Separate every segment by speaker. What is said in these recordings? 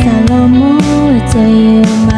Speaker 1: ซาโลโมจะอยู่ไห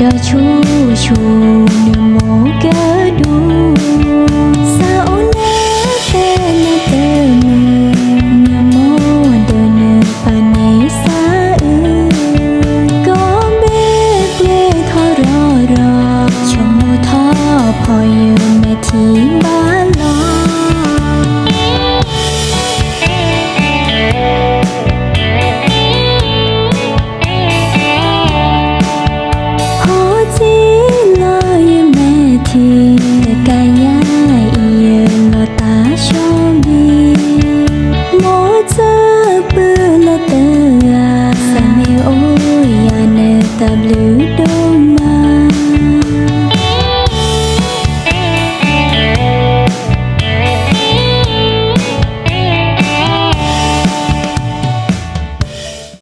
Speaker 1: ดาชูชูนโมกะดูสาโอนาเตนเตมือนโมเดเนปานิซาอือกอเบเบทอรอรอชมโมทอพอยืนเมที từ đâu